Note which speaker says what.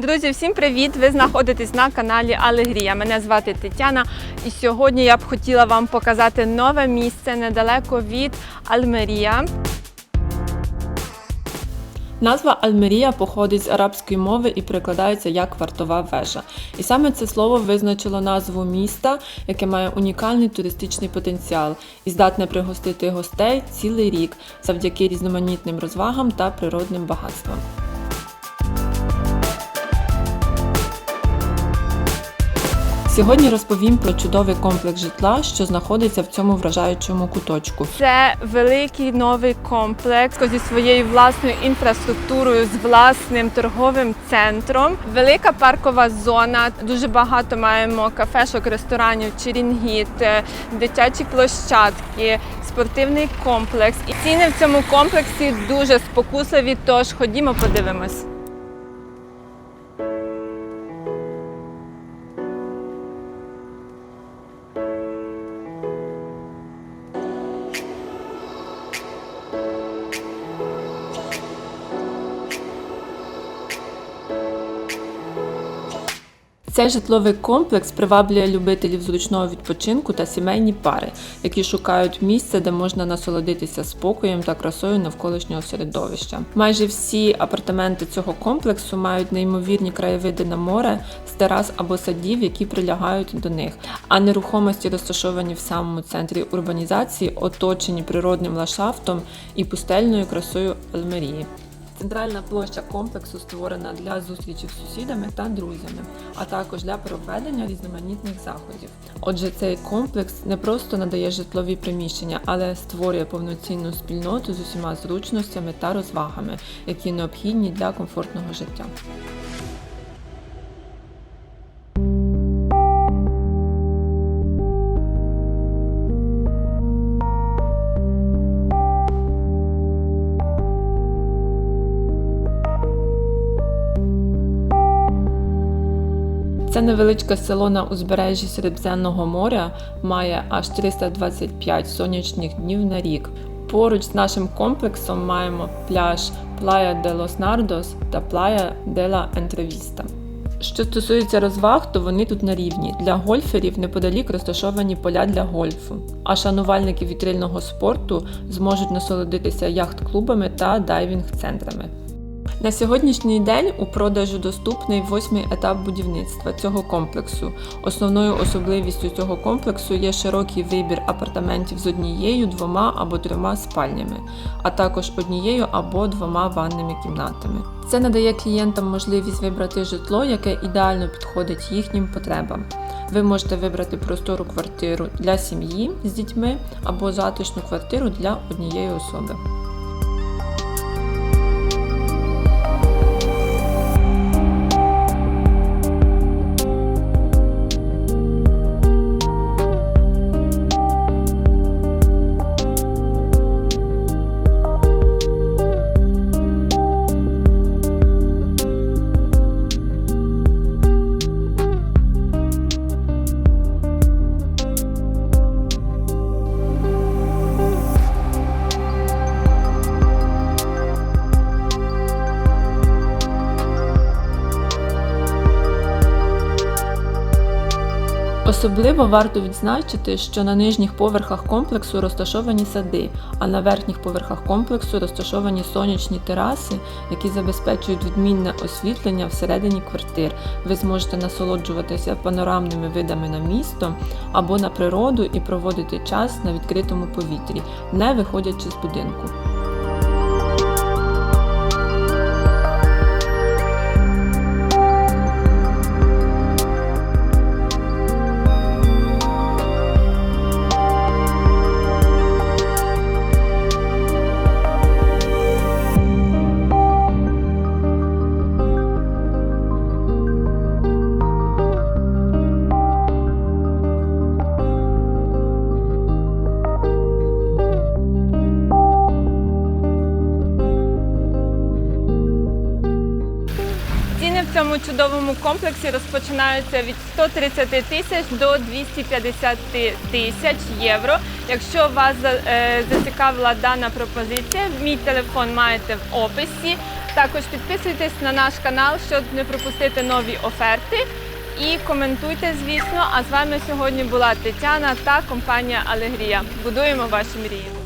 Speaker 1: Друзі, всім привіт! Ви знаходитесь на каналі Алегрія. Мене звати Тетяна, і сьогодні я б хотіла вам показати нове місце недалеко від Альмерія. Назва Альмерія походить з арабської мови і перекладається як вартова вежа. І саме це слово визначило назву міста, яке має унікальний туристичний потенціал і здатне пригостити гостей цілий рік завдяки різноманітним розвагам та природним багатствам. Сьогодні розповім про чудовий комплекс житла, що знаходиться в цьому вражаючому куточку. Це великий новий комплекс зі своєю власною інфраструктурою, з власним торговим центром. Велика паркова зона. Дуже багато маємо кафешок, ресторанів, черінгіт, е, дитячі площадки, спортивний комплекс. І ціни в цьому комплексі дуже спокусливі. Тож ходімо, подивимось. Цей житловий комплекс приваблює любителів зручного відпочинку та сімейні пари, які шукають місце, де можна насолодитися спокоєм та красою навколишнього середовища. Майже всі апартаменти цього комплексу мають неймовірні краєвиди на море з терас або садів, які прилягають до них, а нерухомості розташовані в самому центрі урбанізації, оточені природним ландшафтом і пустельною красою Альмерії. Центральна площа комплексу створена для зустрічі з сусідами та друзями, а також для проведення різноманітних заходів. Отже, цей комплекс не просто надає житлові приміщення, але створює повноцінну спільноту з усіма зручностями та розвагами, які необхідні для комфортного життя. Це невеличке село на узбережжі Середземного моря має аж 325 сонячних днів на рік. Поруч з нашим комплексом маємо пляж Playa de los Nardos та Playa de la Entrevista. Що стосується розваг, то вони тут на рівні. Для гольферів неподалік розташовані поля для гольфу, а шанувальники вітрильного спорту зможуть насолодитися яхт-клубами та дайвінг-центрами. На сьогоднішній день у продажу доступний восьмий етап будівництва цього комплексу. Основною особливістю цього комплексу є широкий вибір апартаментів з однією, двома або трьома спальнями, а також однією або двома ванними кімнатами. Це надає клієнтам можливість вибрати житло, яке ідеально підходить їхнім потребам. Ви можете вибрати простору квартиру для сім'ї з дітьми або затишну квартиру для однієї особи. Особливо варто відзначити, що на нижніх поверхах комплексу розташовані сади, а на верхніх поверхах комплексу розташовані сонячні тераси, які забезпечують відмінне освітлення всередині квартир. Ви зможете насолоджуватися панорамними видами на місто або на природу і проводити час на відкритому повітрі, не виходячи з будинку.
Speaker 2: Цьому чудовому комплексі розпочинаються від 130 тисяч до 250 тисяч євро. Якщо вас е, зацікавила дана пропозиція, мій телефон маєте в описі. Також підписуйтесь на наш канал, щоб не пропустити нові оферти. І коментуйте, звісно. А з вами сьогодні була Тетяна та компанія Алегрія. Будуємо ваші мрії.